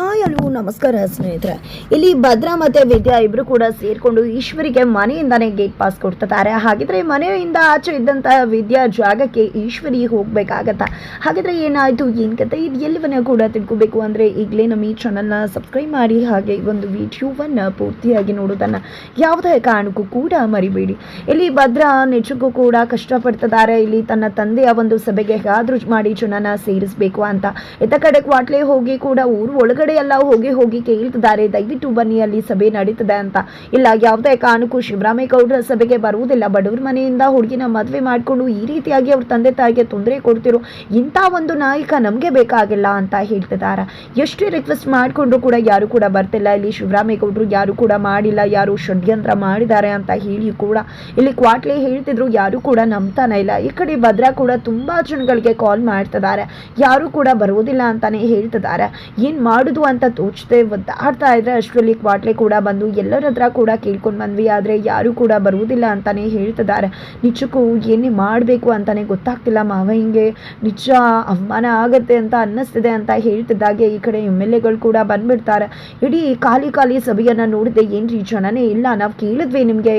Hi hello ನಮಸ್ಕಾರ ಸ್ನೇಹಿತರೆ. ಇಲ್ಲಿ ಭದ್ರಾ ಮತ್ತು ವಿದ್ಯಾ ಇಬ್ಬರು ಕೂಡ ಸೇರಿಕೊಂಡು ಈಶ್ವರಿಗೆ ಮನೆಯಿಂದಾನೇ ಗೇಟ್ ಪಾಸ್ ಕೊಡ್ತಿದ್ದಾರೆ. ಹಾಗಿದ್ರೆ ಮನೆಯಿಂದ ಆಚೆ ಇದ್ದಂತಹ ವಿದ್ಯಾ ಜಾಗಕ್ಕೆ ಈಶ್ವರಿ ಹೋಗ್ಬೇಕಾಗತ್ತಾ? ಹಾಗಿದ್ರೆ ಏನಾಯಿತು, ಏನು ಕತೆ? ಇದು ಎಲ್ಲಿವನ್ನ ಕೂಡ ತಿಳ್ಕೋಬೇಕು ಅಂದರೆ ಈಗಲೇ ನಮ್ಮ ಈ ಚಾನಲ್ನ ಸಬ್ಸ್ಕ್ರೈಬ್ ಮಾಡಿ, ಹಾಗೆ ಒಂದು ವಿಡಿಯೋವನ್ನು ಪೂರ್ತಿಯಾಗಿ ನೋಡೋದನ್ನು ಯಾವುದೇ ಕಾರಣಕ್ಕೂ ಕೂಡ ಮರಿಬೇಡಿ. ಇಲ್ಲಿ ಭದ್ರಾ ನಿಜಕ್ಕೂ ಕೂಡ ಕಷ್ಟಪಡ್ತಿದ್ದಾರೆ. ಇಲ್ಲಿ ತನ್ನ ತಂದೆಯ ಒಂದು ಸಭೆಗೆ ಹೇಗಾದ್ರೂ ಮಾಡಿ ಜನನ ಸೇರಿಸಬೇಕು ಅಂತ. ಎತ್ತ ಕಡೆ ಕ್ವಾಟ್ಲೆ ಹೋಗಿ ಕೂಡ ಊರು ಒಳಗಡೆ ಎಲ್ಲ ಹೋಗಿ ಹೋಗಿ ಕೇಳ್ತಿದ್ದಾರೆ. ದಯವಿಟ್ಟು ಬನ್ನಿ, ಅಲ್ಲಿ ಸಭೆ ನಡೀತದೆ ಅಂತ. ಇಲ್ಲ, ಯಾವುದೇ ಕಾರಣಕ್ಕೂ ಶಿವರಾಮೇಗೌಡರ ಸಭೆಗೆ ಬರುವುದಿಲ್ಲ. ಬಡವರ ಮನೆಯಿಂದ ಹುಡುಗಿನ ಮದುವೆ ಮಾಡಿಕೊಂಡು ಈ ರೀತಿಯಾಗಿ ಅವ್ರ ತಂದೆ ತಾಯಿಗೆ ತೊಂದರೆ ಕೊಡ್ತಿರೋ ಇಂಥ ಒಂದು ನಾಯಕ ನಮಗೆ ಬೇಕಾಗಿಲ್ಲ ಅಂತ ಹೇಳ್ತಿದ್ದಾರೆ. ಎಷ್ಟೇ ರಿಕ್ವೆಸ್ಟ್ ಮಾಡಿಕೊಂಡ್ರು ಕೂಡ ಯಾರು ಕೂಡ ಬರ್ತಿಲ್ಲ. ಇಲ್ಲಿ ಶಿವರಾಮೇಗೌಡರು ಯಾರು ಕೂಡ ಮಾಡಿಲ್ಲ. ಯಾರು ಷಡ್ಯಂತ್ರ ಮಾಡಿದ್ದಾರೆ ಅಂತ ಹೇಳಿ ಕೂಡ ಇಲ್ಲಿ ಕ್ವಾಟ್ಲೆ ಹೇಳ್ತಿದ್ರು. ಯಾರು ಕೂಡ ನಂಬ್ತಾನೆ ಇಲ್ಲ. ಈ ಕಡೆ ಭದ್ರಾ ಕೂಡ ತುಂಬಾ ಜನಗಳಿಗೆ ಕಾಲ್ ಮಾಡ್ತಿದ್ದಾರೆ. ಯಾರು ಕೂಡ ಬರುವುದಿಲ್ಲ ಅಂತಾನೆ ಹೇಳ್ತಿದ್ದಾರೆ. ಏನ್ ಮಾಡುದು? ಅಂತ ತೋಚದೆ ಒದ್ದಾಡ್ತಾ ಇದ್ರೆ ಅಷ್ಟರಲ್ಲಿ ಕ್ವಾಟ್ಲೆ ಕೂಡ ಬಂದು ಎಲ್ಲರ ಹತ್ರ ಕೂಡ ಕೇಳ್ಕೊಂಡು ಬಂದ್ವಿ ಆದ್ರೆ ಯಾರು ಕೂಡ ಬರುವುದಿಲ್ಲ ಅಂತಾನೆ ಹೇಳ್ತಿದ್ದಾರೆ. ನಿಜಕ್ಕೂ ಏನೇ ಮಾಡಬೇಕು ಅಂತಾನೆ ಗೊತ್ತಾಗ್ತಿಲ್ಲ. ಮಾವ ಹಿಂಗೆ ನಿಜ ಅವಮಾನ ಆಗತ್ತೆ ಅಂತ ಅನ್ನಿಸ್ತಿದೆ ಅಂತ ಹೇಳ್ತಿದ್ದಾಗೆ. ಈ ಕಡೆ ಎಂ ಎಲ್ ಎಗಳು ಕೂಡ ಬಂದ್ಬಿಡ್ತಾರೆ. ಇಡೀ ಖಾಲಿ ಖಾಲಿ ಸಭೆಯನ್ನ ನೋಡಿದೆ ಏನ್ರಿ ಜನನೇ ಇಲ್ಲ. ನಾವು ಕೇಳಿದ್ವಿ ನಿಮಗೆ.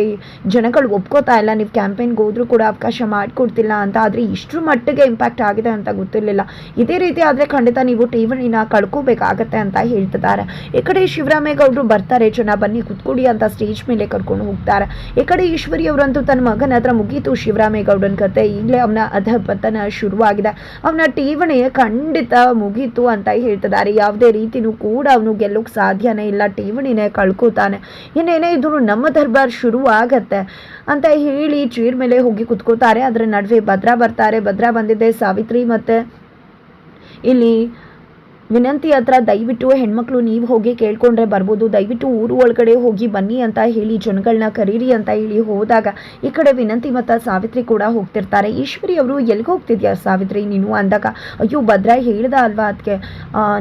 ಜನಗಳು ಒಪ್ಕೋತಾ ಇಲ್ಲ. ನೀವು ಕ್ಯಾಂಪೇನ್ಗೆ ಹೋದ್ರೂ ಕೂಡ ಅವಕಾಶ ಮಾಡಿಕೊಡ್ತಿಲ್ಲ ಅಂತ. ಆದರೆ ಇಷ್ಟರ ಮಟ್ಟಿಗೆ ಇಂಪ್ಯಾಕ್ಟ್ ಆಗಿದೆ ಅಂತ ಗೊತ್ತಿರಲಿಲ್ಲ. ಇದೇ ರೀತಿ ಆದರೆ ಖಂಡಿತ ನೀವು ಠೇವಣಿನ ಕಳ್ಕೋಬೇಕಾಗತ್ತೆ ಅಂತ ಹೇಳ್ತಿದ್ದಾರೆ. ಈ ಕಡೆ ಶಿವರಾಮೇಗೌಡರು ಬರ್ತಾರೆ, ಜನ ಬನ್ನಿ ಕುತ್ಕೊಡಿ ಅಂತ ಸ್ಟೇಜ್ ಮೇಲೆ ಕರ್ಕೊಂಡು ಹೋಗ್ತಾರೆ. ಈ ಕಡೆ ಈಶ್ವರಿ ಅವರಂತೂ ತನ್ನ ಮಗನ ಹತ್ರ ಮುಗೀತು ಶಿವರಾಮೇಗೌಡನ ಕತೆ. ಈಗಲೇ ಅವನ ಅಧಪತನ ಶುರುವಾಗಿದೆ. ಅವನ ಠೇವಣಿ ಖಂಡಿತ ಮುಗೀತು ಅಂತ ಹೇಳ್ತಿದ್ದಾರೆ. ಯಾವುದೇ ರೀತಿನೂ ಕೂಡ ಅವನು ಗೆಲ್ಲೋಕೆ ಸಾಧ್ಯನೇ ಇಲ್ಲ. ಠೇವಣಿನೇ ಕಳ್ಕೋತಾನೆ. ಇನ್ನೇನೇ ಇದ್ರು ನಮ್ಮ ದರ್ಬಾರ್ ಶುರು ಆಗತ್ತೆ ಅಂತ ಹೇಳಿ ಚೇರ್ ಮೇಲೆ ಹೋಗಿ ಕುತ್ಕೋತಾರೆ. ಅದರ ನಡುವೆ ಭದ್ರಾ ಬರ್ತಾರೆ. ಭದ್ರಾ ಬಂದಿದ್ದೆ, ಸಾವಿತ್ರಿ ಮತ್ತೆ ಇಲ್ಲಿ ವಿನಂತಿ ಹತ್ರ ದಯವಿಟ್ಟು ಹೆಣ್ಮಕ್ಳು ನೀವು ಹೋಗಿ ಕೇಳ್ಕೊಂಡ್ರೆ ಬರ್ಬೋದು. ದಯವಿಟ್ಟು ಊರು ಒಳಗಡೆ ಹೋಗಿ ಬನ್ನಿ ಅಂತ ಹೇಳಿ ಜನಗಳನ್ನ ಕರೀರಿ ಅಂತ ಹೇಳಿ ಹೋದಾಗ ಈ ಕಡೆ ವಿನಂತಿ ಮತ್ತು ಸಾವಿತ್ರಿ ಕೂಡ ಹೋಗ್ತಿರ್ತಾರೆ. ಈಶ್ವರಿ ಅವರು ಎಲ್ಲಿಗೆ ಹೋಗ್ತಿದ್ಯಾ ಸಾವಿತ್ರಿ ನೀನು ಅಂದಾಗ? ಅಯ್ಯೋ ಭದ್ರ ಹೇಳ್ದ ಅಲ್ವಾ ಅದಕ್ಕೆ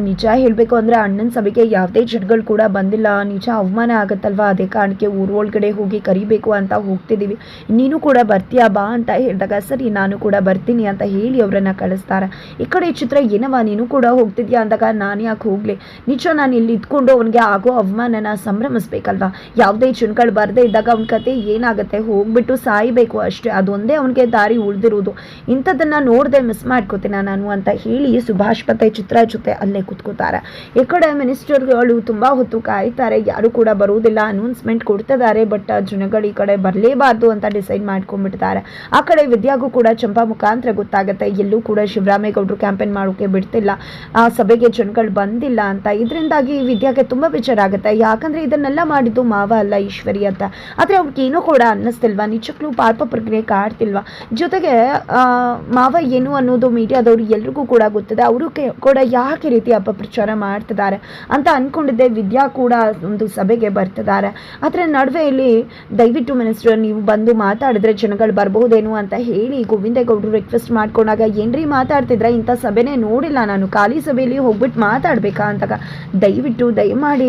ನಿಜ ಹೇಳಬೇಕು ಅಂದರೆ ಅಣ್ಣನ ಸಭೆಗೆ ಯಾವುದೇ ಜನಗಳು ಕೂಡ ಬಂದಿಲ್ಲ. ನಿಜ ಅವಮಾನ ಆಗುತ್ತಲ್ವಾ? ಅದೇ ಕಾರಣಕ್ಕೆ ಊರು ಒಳಗಡೆ ಹೋಗಿ ಕರಿಬೇಕು ಅಂತ ಹೋಗ್ತಿದ್ದೀವಿ ನೀನು ಕೂಡ ಬರ್ತೀಯಾ ಬಾ ಅಂತ ಹೇಳಿದಾಗ, ಸರಿ, ನಾನು ಕೂಡ ಬರ್ತೀನಿ ಅಂತ ಹೇಳಿ ಅವರನ್ನು ಕಳಿಸ್ತಾರೆ. ಈ ಕಡೆ ಚಿತ್ರ ಏನವ ನೀನು ಕೂಡ ಹೋಗ್ತಿದ್ಯಾ ಅಂದಾಗ ನಾನು ಯಾಕೆ ಹೋಗ್ಲಿ? ನಿಜ ನಾನು ಇಲ್ಲಿ ಇದ್ಕೊಂಡು ಅವನಿಗೆ ಆಗೋ ಅವಮಾನನ ಸಂಭ್ರಮಿಸ್ಬೇಕಲ್ವಾ? ಯಾವುದೇ ಜನಗಳು ಬರದೇ ಇದ್ದಾಗ ಅವನ ಕತೆ ಏನಾಗುತ್ತೆ? ಹೋಗ್ಬಿಟ್ಟು ಸಾಯ್ಬೇಕು ಅಷ್ಟೇ. ಅದೊಂದೇ ಅವನಿಗೆ ದಾರಿ ಉಳಿದಿರೋದು. ಇಂಥದ್ದನ್ನ ನೋಡದೆ ಮಿಸ್ ಮಾಡ್ಕೋತೀನ ನಾನು ಅಂತ ಹೇಳಿ ಸುಭಾಷ್ ಪತ್ತೆ ಚಿತ್ರ ಜೊತೆ ಅಲ್ಲೇ ಕುತ್ಕೋತಾರೆ ಈ ಕಡೆ ಮಿನಿಸ್ಟರ್ಗಳು ತುಂಬಾ ಹೊತ್ತು ಕಾಯ್ತಾರೆ. ಯಾರು ಕೂಡ ಬರುವುದಿಲ್ಲ ಅನೌನ್ಸ್ಮೆಂಟ್ ಕೊಡ್ತಿದ್ದಾರೆ. ಬಟ್ ಜನಗಳು ಈ ಕಡೆ ಬರಲೇಬಾರ್ದು ಅಂತ ಡಿಸೈಡ್ ಮಾಡ್ಕೊಂಡ್ಬಿಡ್ತಾರೆ. ಆ ಕಡೆ ವಿದ್ಯಾಗೂ ಕೂಡ ಚಂಪಾ ಮುಖಾಂತರ ಗೊತ್ತಾಗುತ್ತೆ. ಎಲ್ಲೂ ಕೂಡ ಶಿವರಾಮೇಗೌಡರು ಕ್ಯಾಂಪೇನ್ ಮಾಡೋಕೆ ಬಿಡ್ತಿಲ್ಲ. ಆ ಸಭೆಗೆ ಜನಗಳು ಬಂದಿಲ್ಲ ಅಂತ. ಇದರಿಂದಾಗಿ ವಿದ್ಯಾಗೆ ತುಂಬ ಬೇಜಾರಾಗುತ್ತೆ. ಯಾಕಂದ್ರೆ ಇದನ್ನೆಲ್ಲ ಮಾಡಿದ್ದು ಮಾವ ಅಲ್ಲ, ಈಶ್ವರಿ ಅಂತ. ಆದರೆ ಅವ್ರಿಗೇನೂ ಕೂಡ ಅನ್ನಿಸ್ತಿಲ್ವಾ? ನಿಜಕ್ಕೂ ಪಾಪ ಪ್ರಕ್ರಿಯೆ ಕಾಡ್ತಿಲ್ವಾ? ಜೊತೆಗೆ ಮಾವ ಏನು ಅನ್ನೋದು ಮೀಡಿಯಾದವ್ರು ಎಲ್ರಿಗೂ ಕೂಡ ಗೊತ್ತಿದೆ. ಅವರು ಕೂಡ ಯಾಕೆ ರೀತಿ ಅಪಪ್ರಚಾರ ಮಾಡ್ತಿದ್ದಾರೆ ಅಂತ ಅನ್ಕೊಂಡಿದ್ದೆ. ವಿದ್ಯಾ ಕೂಡ ಒಂದು ಸಭೆಗೆ ಬರ್ತಿದ್ದಾರೆ. ಆದರೆ ನಡುವೆ ಇಲ್ಲಿ ದಯವಿಟ್ಟು ಮಿನಿಸ್ಟರ್, ನೀವು ಬಂದು ಮಾತಾಡಿದ್ರೆ ಜನಗಳು ಬರಬಹುದೇನು ಅಂತ ಹೇಳಿ ಗೋವಿಂದೇಗೌಡರು ರಿಕ್ವೆಸ್ಟ್ ಮಾಡ್ಕೊಂಡಾಗ ಏನ್ರಿ ಮಾತಾಡ್ತಿದ್ರೆ? ಇಂಥ ಸಭೆನೇ ನೋಡಿಲ್ಲ ನಾನು. ಖಾಲಿ ಸಭೆಯಲ್ಲಿ ಹೋಗ್ಬಿಟ್ಟು ಮಾತಾಡ್ಬೇಕಾ ಅಂತಾಗ ದಯವಿಟ್ಟು ದಯಮಾಡಿ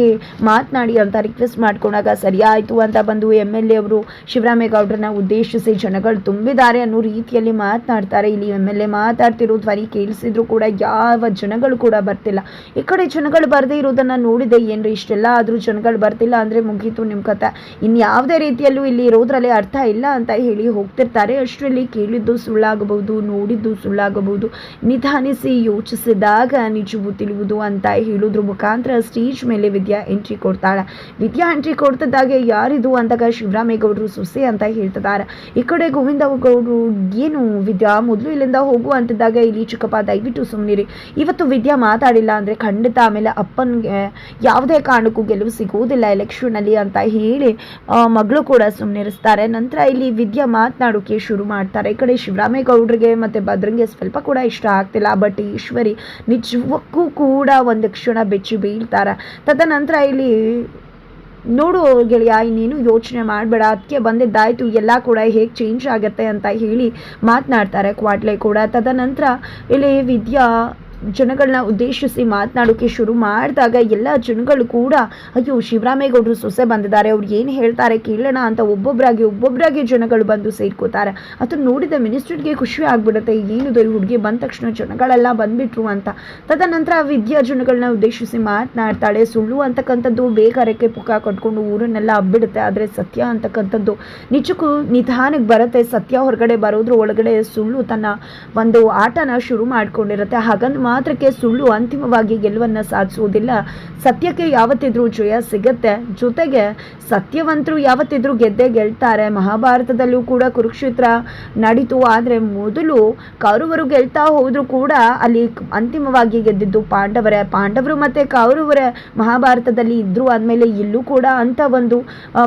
ಮಾತನಾಡಿ ಅಂತ ರಿಕ್ವೆಸ್ಟ್ ಮಾಡ್ಕೊಂಡಾಗ ಸರಿ ಆಯಿತು ಅಂತ ಬಂದು ಎಂ ಎಲ್ ಎ ಅವರು ಶಿವರಾಮೇಗೌಡರನ್ನ ಉದ್ದೇಶಿಸಿ ಜನಗಳು ತುಂಬಿದ್ದಾರೆ ಅನ್ನೋ ರೀತಿಯಲ್ಲಿ ಮಾತನಾಡ್ತಾರೆ. ಇಲ್ಲಿ ಎಂ ಎಲ್ ಎ ಮಾತಾಡ್ತಿರೋ ಧ್ವನಿ ಕೇಳಿಸಿದ್ರು ಕೂಡ ಯಾವ ಜನಗಳು ಕೂಡ ಬರ್ತಿಲ್ಲ. ಈ ಕಡೆ ಜನಗಳು ಬರದೇ ಇರೋದನ್ನು ನೋಡಿದೆ ಏನ್ರಿ? ಇಷ್ಟೆಲ್ಲ ಆದರೂ ಜನಗಳು ಬರ್ತಿಲ್ಲ ಅಂದರೆ ಮುಗೀತು ನಿಮ್ಮ ಕಥೆ. ಇನ್ಯಾವುದೇ ರೀತಿಯಲ್ಲೂ ಇಲ್ಲಿ ಇರೋದ್ರಲ್ಲಿ ಅರ್ಥ ಇಲ್ಲ ಅಂತ ಹೇಳಿ ಹೋಗ್ತಿರ್ತಾರೆ. ಅಷ್ಟರಲ್ಲಿ ಕೇಳಿದ್ದು ಸುಳ್ಳಾಗಬಹುದು, ನೋಡಿದ್ದು ಸುಳ್ಳಾಗಬಹುದು. ನಿಧಾನಿಸಿ ಯೋಚಿಸಿದಾಗ ನಿಜವು ತಿಳಿಯುವುದು ಅಂತ ಹೇಳೋದ್ರ. ಮುಖಾಂತರ ಸ್ಟೇಜ್ ಮೇಲೆ ವಿದ್ಯಾ ಎಂಟ್ರಿ ಕೊಡ್ತಾಳೆ. ವಿದ್ಯಾ ಎಂಟ್ರಿ ಕೊಡ್ತಿದ್ದಾಗೆ ಯಾರಿದು ಅಂದಾಗ ಶಿವರಾಮೇಗೌಡರು ಸುಸೆ ಅಂತ ಹೇಳ್ತಿದ್ದಾರೆ ಈ ಕಡೆ ಗೋವಿಂದ ಗೌಡರು ಏನು ವಿದ್ಯಾ ಮೊದಲು ಇಲ್ಲಿಂದ ಹೋಗು ಅಂತಿದ್ದಾಗ ಇಲ್ಲಿ ಚಿಕ್ಕಪ್ಪ ದಯವಿಟ್ಟು ಸುಮ್ಮನಿರಿ ಇವತ್ತು ವಿದ್ಯಾ ಮಾತಾಡಿಲ್ಲ ಅಂದರೆ ಖಂಡಿತ ಆಮೇಲೆ ಅಪ್ಪನಿಗೆ ಯಾವುದೇ ಕಾರಣಕ್ಕೂ ಗೆಲುವು ಸಿಗುವುದಿಲ್ಲ ಎಲೆಕ್ಷನಲ್ಲಿ ಅಂತ ಹೇಳಿ ಮಗಳು ಕೂಡ ಸುಮ್ಮನಿರಿಸ್ತಾರೆ ನಂತರ ಇಲ್ಲಿ ವಿದ್ಯಾ ಮಾತನಾಡೋಕೆ ಶುರು ಮಾಡ್ತಾರೆ. ಈ ಕಡೆ ಶಿವರಾಮೇಗೌಡರಿಗೆ ಮತ್ತು ಭದ್ರಂಗೆ ಸ್ವಲ್ಪ ಕೂಡ ಇಷ್ಟ ಆಗ್ತಿಲ್ಲ. ಬಟ್ ಈಶ್ವರಿ ನಿಜಕ್ಕೂ ಕೂಡ ಒಂದು ಕ್ಷಣ ಬೆಚ್ಚಿ ಬೀಳ್ತಾರೆ. ತದನಂತರ ಇಲ್ಲಿ ನೋಡು ಗೆಳೆಯ, ಇನ್ನೇನು ಯೋಚನೆ ಮಾಡಬೇಡ ಅದಕ್ಕೆ ಬಂದಿದ್ದಾಯಿತು, ಎಲ್ಲ ಕೂಡ ಹೇಗೆ ಚೇಂಜ್ ಆಗುತ್ತೆ ಅಂತ ಹೇಳಿ ಮಾತನಾಡ್ತಾರೆ ಕ್ವಾಟ್ಲೆ ಕೂಡ. ತದನಂತರ ಇಲ್ಲಿ ವಿದ್ಯಾ ಜನಗಳನ್ನ ಉದ್ದೇಶಿಸಿ ಮಾತನಾಡೋಕ್ಕೆ ಶುರು ಮಾಡಿದಾಗ ಎಲ್ಲ ಜನಗಳು ಕೂಡ, ಅಯ್ಯೋ, ಶಿವರಾಮೇಗೌಡರು ಸೊಸೆ ಬಂದಿದ್ದಾರೆ, ಅವ್ರು ಏನು ಹೇಳ್ತಾರೆ ಕೇಳೋಣ ಅಂತ ಒಬ್ಬೊಬ್ಬರಾಗಿ ಒಬ್ಬೊಬ್ಬರಾಗಿ ಜನಗಳು ಬಂದು ಸೇರ್ಕೋತಾರೆ. ಅದನ್ನು ನೋಡಿದ ಮಿನಿಸ್ಟರ್ಗೆ ಖುಷಿ ಆಗ್ಬಿಡುತ್ತೆ ಏನಿದು ಈ ಹುಡುಗಿ ಬಂದ ತಕ್ಷಣ ಜನಗಳೆಲ್ಲ ಬಂದ್ಬಿಟ್ರು ಅಂತ. ತದನಂತರ ವಿದ್ಯಾ ಜನಗಳನ್ನ ಉದ್ದೇಶಿಸಿ ಮಾತನಾಡ್ತಾಳೆ. ಸುಳ್ಳು ಅಂತಕ್ಕಂಥದ್ದು ಬೇಕಾರಕ್ಕೆ ಪುಕ್ಕ ಕಟ್ಕೊಂಡು ಊರನ್ನೆಲ್ಲ ಅಬ್ಬಿಡುತ್ತೆ ಆದರೆ ಸತ್ಯ ಅಂತಕ್ಕಂಥದ್ದು ನಿಜಕ್ಕೂ ನಿಧಾನಕ್ಕೆ ಬರುತ್ತೆ. ಸತ್ಯ ಹೊರಗಡೆ ಬರೋದ್ರ ಒಳಗಡೆ ಸುಳ್ಳು ತನ್ನ ಒಂದು ಆಟನ ಶುರು ಮಾಡ್ಕೊಂಡಿರುತ್ತೆ. ಹಾಗಂದ್ ಮಾತ್ರಕ್ಕೆ ಸುಳ್ಳು ಅಂತಿಮವಾಗಿ ಗೆಲುವನ್ನ ಸಾಧಿಸುವುದಿಲ್ಲ. ಸತ್ಯಕ್ಕೆ ಯಾವತ್ತಿದ್ರೂ ಜಯ ಸಿಗತ್ತೆ. ಜೊತೆಗೆ ಸತ್ಯವಂತರು ಯಾವತ್ತಿದ್ರೂ ಗೆದ್ದೇ ಗೆಲ್ತಾರೆ. ಮಹಾಭಾರತದಲ್ಲೂ ಕೂಡ ಕುರುಕ್ಷೇತ್ರ ನಡೀತು. ಆದರೆ ಮೊದಲು ಕೌರವರು ಗೆಲ್ತಾ ಹೋದ್ರು ಕೂಡ ಅಲ್ಲಿ ಅಂತಿಮವಾಗಿ ಗೆದ್ದಿದ್ದು ಪಾಂಡವರೇ. ಪಾಂಡವರು ಮತ್ತೆ ಕೌರವರೇ ಮಹಾಭಾರತದಲ್ಲಿ ಇದ್ರು ಆದಮೇಲೆ ಇಲ್ಲೂ ಕೂಡ ಅಂತ ಒಂದು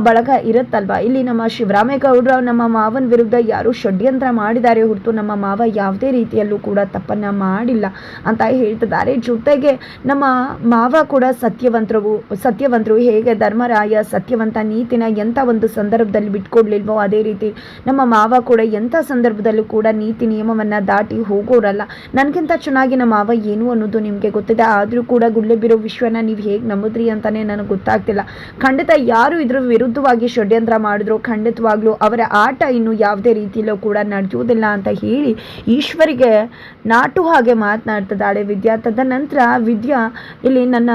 ಬಳಗ ಇರುತ್ತಲ್ವಾ? ಇಲ್ಲಿ ನಮ್ಮ ಶಿವರಾಮೇಗೌಡರ ನಮ್ಮ ಮಾವನ ವಿರುದ್ಧ ಯಾರು ಷಡ್ಯಂತ್ರ ಮಾಡಿದ್ದಾರೆ ಹೊರತು ನಮ್ಮ ಮಾವ ಯಾವುದೇ ರೀತಿಯಲ್ಲೂ ಕೂಡ ತಪ್ಪನ್ನ ಮಾಡಿಲ್ಲ. ಅಂತ ಹೇಳ್ತಿದ್ದಾರೆ. ಜೊತೆಗೆ ನಮ್ಮ ಮಾವ ಕೂಡ ಸತ್ಯವಂತರು ಸತ್ಯವಂತರು ಹೇಗೆ ಧರ್ಮರಾಯ, ಸತ್ಯವಂತ ನೀತಿನ ಎಂಥ ಒಂದು ಸಂದರ್ಭದಲ್ಲಿ ಬಿಟ್ಕೊಡ್ಲಿಲ್ವೋ ಅದೇ ರೀತಿ ನಮ್ಮ ಮಾವ ಕೂಡ ಎಂಥ ಸಂದರ್ಭದಲ್ಲೂ ಕೂಡ ನೀತಿ ನಿಯಮವನ್ನ ದಾಟಿ ಹೋಗೋರಲ್ಲ. ನನಗಿಂತ ಚೆನ್ನಾಗಿ ನಮ್ಮ ಮಾವ ಏನು ಅನ್ನೋದು ನಿಮಗೆ ಗೊತ್ತಿದೆ. ಆದರೂ ಕೂಡ ಗುಳ್ಳೆಬಿರೋ ವಿಶ್ವನ ನೀವು ಹೇಗೆ ನಂಬಿದ್ರಿ ಅಂತಲೇ ನನಗೆ ಗೊತ್ತಾಗ್ತಿಲ್ಲ. ಖಂಡಿತ ಯಾರು ಇದ್ರ ವಿರುದ್ಧವಾಗಿ ಷಡ್ಯಂತ್ರ ಮಾಡಿದ್ರು, ಖಂಡಿತವಾಗ್ಲೂ ಅವರ ಆಟ ಇನ್ನು ಯಾವುದೇ ರೀತಿಯಲ್ಲೂ ಕೂಡ ನಡೆಯುವುದಿಲ್ಲ ಅಂತ ಹೇಳಿ ಈಶ್ವರಿಗೆ ನಾಟು ಹಾಗೆ ಮಾತನಾಡ್ತಿದ್ದಾಳೆ ವಿದ್ಯಾ ತದನಂತರ ವಿದ್ಯಾ ಇಲ್ಲಿ ನನ್ನ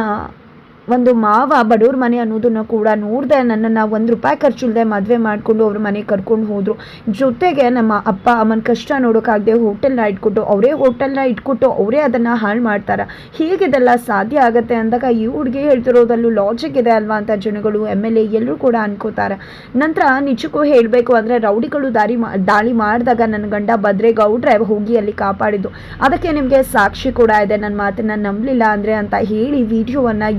ಒಂದು ಮಾವ ಬಡವ್ರ ಮನೆ ಅನ್ನೋದನ್ನು ಕೂಡ ನೋಡಿದೆ ನನ್ನನ್ನು ಒಂದು ರೂಪಾಯಿ ಖರ್ಚಿಲ್ಲದೆ ಮದುವೆ ಮಾಡಿಕೊಂಡು ಅವ್ರ ಮನೆಗೆ ಕರ್ಕೊಂಡು ಹೋದರು. ಜೊತೆಗೆ ನಮ್ಮ ಅಪ್ಪ, ಅಮ್ಮನ ಕಷ್ಟ ನೋಡೋಕ್ಕಾಗದೆ ಹೋಟೆಲ್ನ ಇಟ್ಕೊಟ್ಟು, ಅವರೇ ಹೋಟೆಲ್ನ ಇಟ್ಕೊಟ್ಟು ಅವರೇ ಅದನ್ನು ಹಾಳು ಮಾಡ್ತಾರೆ. ಹೀಗಿದೆಲ್ಲ ಸಾಧ್ಯ ಆಗುತ್ತೆ ಅಂದಾಗ ಈ ಹುಡುಗಿ ಹೇಳ್ತಿರೋದಲ್ಲೂ ಲಾಜಿಕ್ ಇದೆ ಅಲ್ವಾ ಅಂತ ಜನಗಳು ಎಂ ಎಲ್ ಎ ಎಲ್ಲರೂ ಕೂಡ ಅನ್ಕೋತಾರೆ. ನಂತರ ನಿಜಕ್ಕೂ ಹೇಳಬೇಕು ಅಂದರೆ ರೌಡಿಗಳು ದಾರಿ ದಾಳಿ ಮಾಡಿದಾಗ ನನ್ನ ಗಂಡ ಭದ್ರೇಗೌಡ್ರೆ ಹೋಗಿ ಅಲ್ಲಿ ಕಾಪಾಡಿದ್ದು. ಅದಕ್ಕೆ ನಿಮಗೆ ಸಾಕ್ಷಿ ಕೂಡ ಇದೆ ನನ್ನ ಮಾತನ್ನ ನಂಬಲಿಲ್ಲ ಅಂದರೆ ಅಂತ ಹೇಳಿ ವಿಡಿಯೋವನ್ನು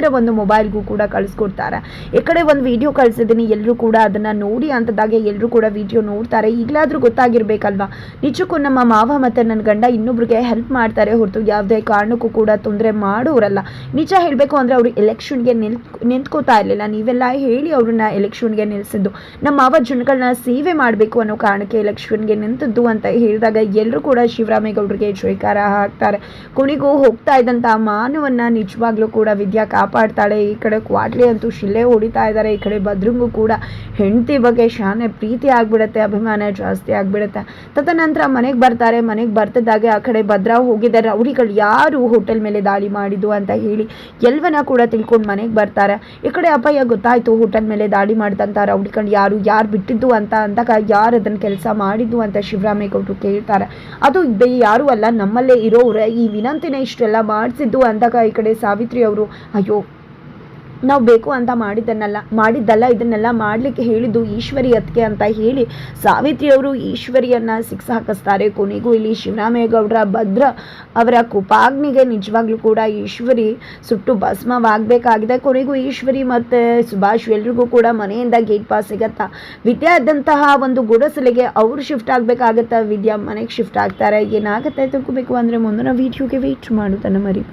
ಎಲ್ಲರ ಒಂದು ಮೊಬೈಲ್ಗೂ ಕೂಡ ಕಳಿಸ್ಕೊಡ್ತಾರೆ. ಈ ಕಡೆ ಒಂದು ವಿಡಿಯೋ ಕಳಿಸಿದ್ದೀನಿ ಎಲ್ಲರೂ ಕೂಡ ಅದನ್ನು ನೋಡಿ ಅಂತದಾಗೆ ಎಲ್ಲರೂ ಕೂಡ ವಿಡಿಯೋ ನೋಡ್ತಾರೆ. ಈಗಲಾದರೂ ಗೊತ್ತಾಗಿರ್ಬೇಕಲ್ವಾ? ನಿಜಕ್ಕೂ ನಮ್ಮ ಮಾವ ಮತ್ತು ನನ್ನ ಗಂಡ ಇನ್ನೊಬ್ರಿಗೆ ಹೆಲ್ಪ್ ಮಾಡ್ತಾರೆ ಹೊರತು ಯಾವುದೇ ಕಾರಣಕ್ಕೂ ಕೂಡ ತೊಂದರೆ ಮಾಡೋರಲ್ಲ. ನಿಜ ಹೇಳಬೇಕು ಅಂದರೆ ಅವರು ಎಲೆಕ್ಷನ್ಗೆ ನಿಲ್ ನಿಂತ್ಕೋತಾ ಇರಲಿಲ್ಲ. ನೀವೆಲ್ಲ ಹೇಳಿ ಅವ್ರನ್ನ ಎಲೆಕ್ಷನ್ಗೆ ನಿಲ್ಲಿಸಿದ್ದು ನಮ್ಮ ಮಾವ ಜನಗಳನ್ನ ಸೇವೆ ಮಾಡಬೇಕು ಅನ್ನೋ ಕಾರಣಕ್ಕೆ ಎಲೆಕ್ಷನ್ಗೆ ನಿಂತದ್ದು ಅಂತ ಹೇಳಿದಾಗ ಎಲ್ಲರೂ ಕೂಡ ಶಿವರಾಮೇಗೌಡರಿಗೆ ಜಯಕಾರ ಹಾಕ್ತಾರೆ ಕೊನೆಗೂ ಹೋಗ್ತಾ ಇದ್ದಂಥ ಮಾನವನ್ನ ನಿಜವಾಗ್ಲೂ ಕೂಡ ವಿದ್ಯಾ ಕಾಪಾಡ್ತಾಳೆ. ಈ ಕಡೆ ಕ್ವಾಟ್ಲಿ ಅಂತೂ ಶಿಲೆ ಹೊಡಿತಾ ಇದ್ದಾರೆ. ಈ ಕಡೆ ಭದ್ರಂಗು ಕೂಡ ಹೆಂಡತಿ ಬಗ್ಗೆ ಶಾನೆ ಪ್ರೀತಿ ಆಗಿಬಿಡುತ್ತೆ, ಅಭಿಮಾನ ಜಾಸ್ತಿ ಆಗ್ಬಿಡತ್ತೆ. ತದನಂತರ ಮನೆಗೆ ಬರ್ತಾರೆ. ಮನೆಗೆ ಬರ್ತಿದ್ದಾಗೆ ಆ ಕಡೆ ಭದ್ರ ಹೋಗಿದ್ದಾರೆ. ರೌಡಿಗಳು ಯಾರು ಹೋಟೆಲ್ ಮೇಲೆ ದಾಳಿ ಮಾಡಿದ್ದು ಅಂತ ಹೇಳಿ ಎಲ್ಲವನ್ನ ಕೂಡ ತಿಳ್ಕೊಂಡು ಮನೆಗೆ ಬರ್ತಾರೆ. ಈ ಕಡೆ ಅಪ್ಪಯ್ಯ ಗೊತ್ತಾಯ್ತು ಹೋಟೆಲ್ ಮೇಲೆ ದಾಳಿ ಮಾಡಿದಂಥ ರೌಡಿಗಳು ಯಾರು ಯಾರು ಬಿಟ್ಟಿದ್ದು ಅಂತ ಅಂದಾಗ ಯಾರು ಅದನ್ನ ಕೆಲಸ ಮಾಡಿದ್ದು ಅಂತ ಶಿವರಾಮೇಗೌಡರು ಕೇಳ್ತಾರೆ. ಅದು ಯಾರು ಅಲ್ಲ, ನಮ್ಮಲ್ಲೇ ಇರೋವ್ರೆ. ಈ ವಿನಂತಿನ ಇಷ್ಟೆಲ್ಲ ಮಾಡಿಸಿದ್ದು ಅಂದಾಗ ಈ ಕಡೆ ಸಾವಿತ್ರಿ ಅವರು, ಅಯ್ಯೋ ನಾವು ಬೇಕು ಅಂತ ಮಾಡಿದ್ದನ್ನೆಲ್ಲ, ಮಾಡಿದ್ದಲ್ಲ, ಇದನ್ನೆಲ್ಲ ಮಾಡಲಿಕ್ಕೆ ಹೇಳಿದ್ದು ಈಶ್ವರಿ ಅತ್ತಿಗೆ ಅಂತ ಹೇಳಿ ಸಾವಿತ್ರಿಯವರು ಈಶ್ವರಿಯನ್ನು ಸಿಕ್ಸ್ ಹಾಕಿಸ್ತಾರೆ. ಕೊನೆಗೂ ಇಲ್ಲಿ ಶಿವರಾಮೇಗೌಡರ, ಭದ್ರ ಅವರ ಕುಪಾಗ್ನಿಗೆ ನಿಜವಾಗ್ಲೂ ಕೂಡ ಈಶ್ವರಿ ಸುಟ್ಟು ಭಸ್ಮವಾಗಬೇಕಾಗಿದೆ. ಕೊನೆಗೂ ಈಶ್ವರಿ ಮತ್ತು ಸುಭಾಷ್ ಎಲ್ರಿಗೂ ಕೂಡ ಮನೆಯಿಂದ ಗೇಟ್ ಪಾಸ್ ಸಿಗತ್ತಾ? ವಿದ್ಯಾ ಇದ್ದಂತಹ ಒಂದು ಗುಡಸಲಿಗೆ ಅವರು ಶಿಫ್ಟ್ ಆಗಬೇಕಾಗತ್ತಾ? ವಿದ್ಯಾ ಮನೆಗೆ ಶಿಫ್ಟ್ ಆಗ್ತಾರೆ. ಏನಾಗುತ್ತೆ ತಿಳ್ಕೊಬೇಕು ಅಂದರೆ ಮುಂದಿನ ವೀಡಿಯೋಗೆ ವೇಟ್ ಮಾಡೋದನ್ನು ಮರಿ